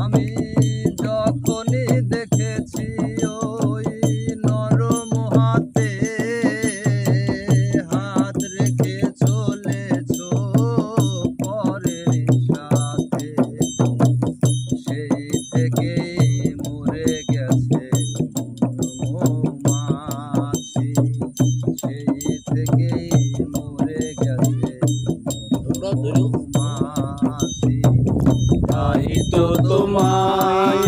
আমি যখনই দেখেছি ওই নরম হাতে হাত রেখে চলেছ পরের সাথে সেই থেকে মরে গেছে মৌমাছি সেই থেকেই মরে গেছে মৌমাছি তাই তো তোমায়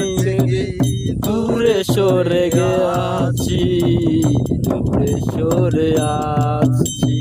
দূরে সরে গেছি দূরে সরে আসছি।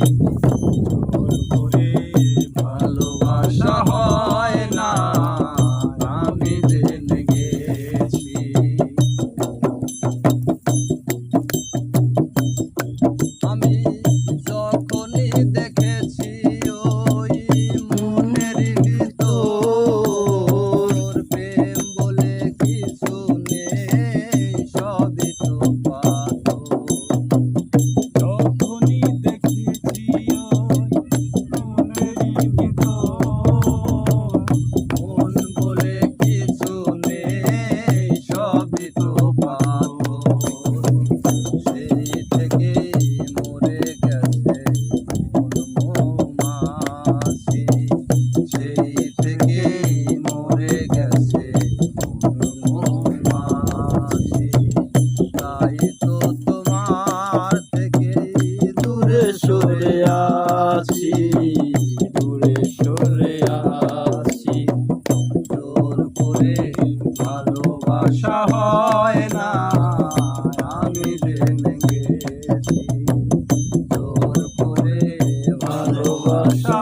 আছি, দূরে সরে আছি। জোর করে ভালোবাসা হয় না, আমি জেনে গেছি। জোর করে ভালোবাসা